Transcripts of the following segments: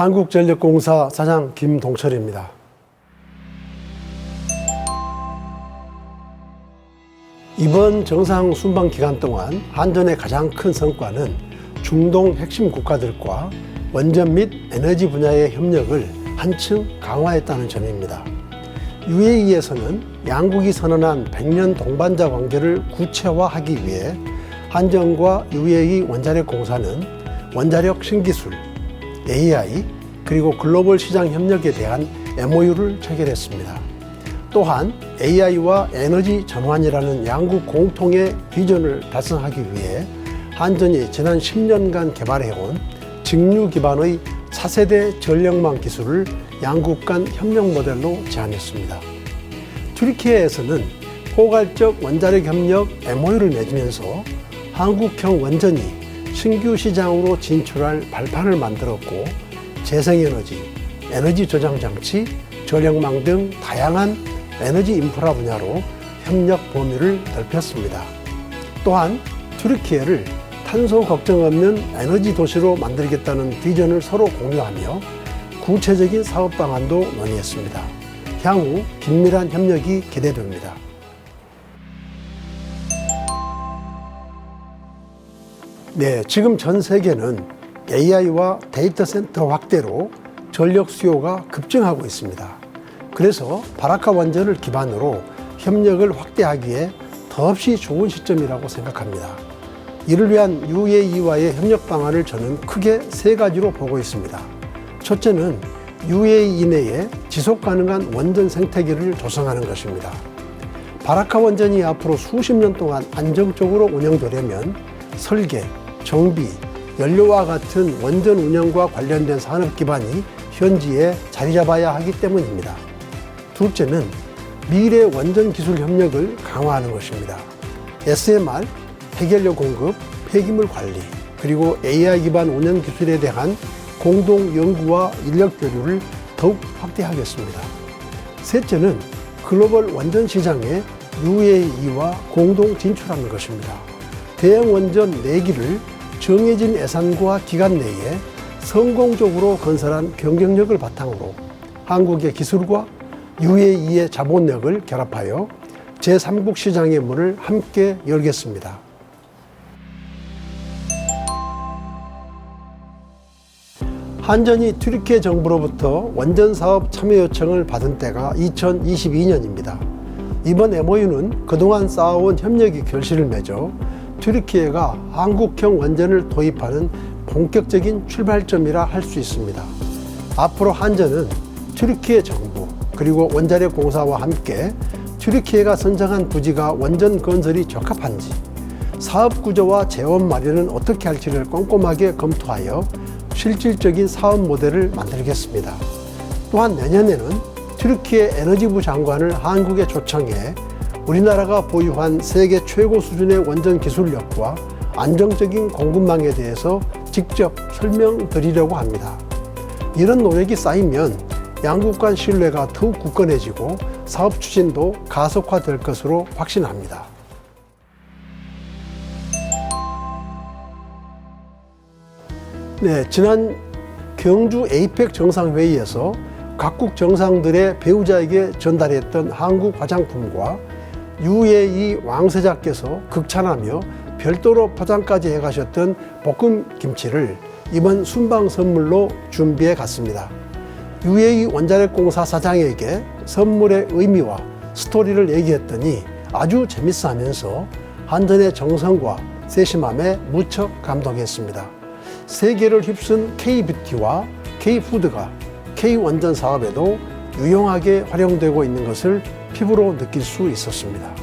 한국전력공사 사장 김동철입니다. 이번 정상 순방 기간 동안 한전의 가장 큰 성과는 중동 핵심 국가들과 원전 및 에너지 분야의 협력을 한층 강화했다는 점입니다. UAE에서는 양국이 선언한 100년 동반자 관계를 구체화하기 위해 한전과 UAE 원자력 공사는 원자력 신기술, AI 그리고 글로벌 시장 협력에 대한 MOU를 체결했습니다. 또한 AI와 에너지 전환이라는 양국 공통의 비전을 달성하기 위해 한전이 지난 10년간 개발해온 직류 기반의 차세대 전력망 기술을 양국 간 협력 모델로 제안했습니다. 튀르키예에서는 포괄적 원자력 협력 MOU를 맺으면서 한국형 원전이 신규 시장으로 진출할 발판을 만들었고 재생에너지, 에너지 저장 장치, 전력망 등 다양한 에너지 인프라 분야로 협력 범위를 넓혔습니다. 또한 튀르키예를 탄소 걱정 없는 에너지 도시로 만들겠다는 비전을 서로 공유하며 구체적인 사업 방안도 논의했습니다. 향후 긴밀한 협력이 기대됩니다. 네, 지금 전 세계는 AI와 데이터 센터 확대로 전력 수요가 급증하고 있습니다. 그래서 바라카 원전을 기반으로 협력을 확대하기에 더없이 좋은 시점이라고 생각합니다. 이를 위한 UAE와의 협력 방안을 저는 크게 세 가지로 보고 있습니다. 첫째는 UAE 내에 지속 가능한 원전 생태계를 조성하는 것입니다. 바라카 원전이 앞으로 수십 년 동안 안정적으로 운영되려면 설계, 정비, 연료와 같은 원전 운영과 관련된 산업 기반이 현지에 자리 잡아야 하기 때문입니다. 둘째는 미래 원전 기술 협력을 강화하는 것입니다. SMR, 해결료 공급, 폐기물 관리, 그리고 AI 기반 운영 기술에 대한 공동 연구와 인력 교류를 더욱 확대하겠습니다. 셋째는 글로벌 원전 시장에 UAE와 공동 진출하는 것입니다. 대형 원전 4기를 정해진 예산과 기간 내에 성공적으로 건설한 경쟁력을 바탕으로 한국의 기술과 UAE의 자본력을 결합하여 제3국 시장의 문을 함께 열겠습니다. 한전이 튀르키예 정부로부터 원전 사업 참여 요청을 받은 때가 2022년입니다. 이번 MOU는 그동안 쌓아온 협력이 결실을 맺어 튀르키예가 한국형 원전을 도입하는 본격적인 출발점이라 할 수 있습니다. 앞으로 한전은 튀르키예 정부 그리고 원자력 공사와 함께 튀르키예가 선정한 부지가 원전 건설이 적합한지 사업 구조와 재원 마련은 어떻게 할지를 꼼꼼하게 검토하여 실질적인 사업 모델을 만들겠습니다. 또한 내년에는 튀르키예 에너지부 장관을 한국에 초청해 우리나라가 보유한 세계 최고 수준의 원전 기술력과 안정적인 공급망에 대해서 직접 설명드리려고 합니다. 이런 노력이 쌓이면 양국 간 신뢰가 더욱 굳건해지고 사업 추진도 가속화될 것으로 확신합니다. 네, 지난 경주 에이펙 정상회의에서 각국 정상들의 배우자에게 전달했던 한국 화장품과 UAE 왕세자께서 극찬하며 별도로 포장까지 해가셨던 볶음 김치를 이번 순방 선물로 준비해 갔습니다. UAE 원자력 공사 사장에게 선물의 의미와 스토리를 얘기했더니 아주 재밌어 하면서 한전의 정성과 세심함에 무척 감동했습니다. 세계를 휩쓴 K-뷰티와 K-푸드가 K-원전 사업에도 유용하게 활용되고 있는 것을 피부로 느낄 수 있었습니다.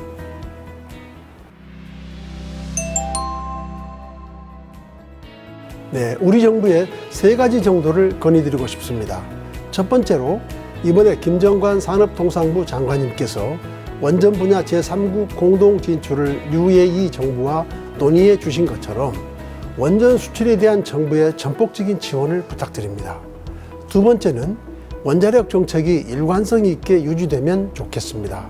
네, 우리 정부의 세 가지 정도를 건의드리고 싶습니다. 첫 번째로 이번에 김정관 산업통상부 장관님께서 원전 분야 제3국 공동 진출을 UAE 정부와 논의해 주신 것처럼 원전 수출에 대한 정부의 전폭적인 지원을 부탁드립니다. 두 번째는 원자력 정책이 일관성 있게 유지되면 좋겠습니다.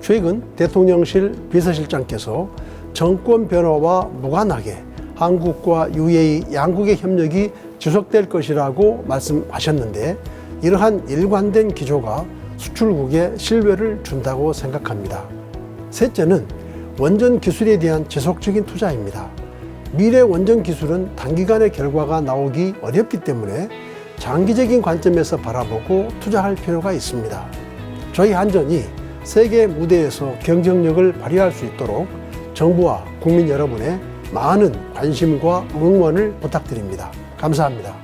최근 대통령실 비서실장께서 정권 변화와 무관하게 한국과 UAE 양국의 협력이 지속될 것이라고 말씀하셨는데 이러한 일관된 기조가 수출국에 신뢰를 준다고 생각합니다. 셋째는 원전 기술에 대한 지속적인 투자입니다. 미래 원전 기술은 단기간에 결과가 나오기 어렵기 때문에 장기적인 관점에서 바라보고 투자할 필요가 있습니다. 저희 한전이 세계 무대에서 경쟁력을 발휘할 수 있도록 정부와 국민 여러분의 많은 관심과 응원을 부탁드립니다. 감사합니다.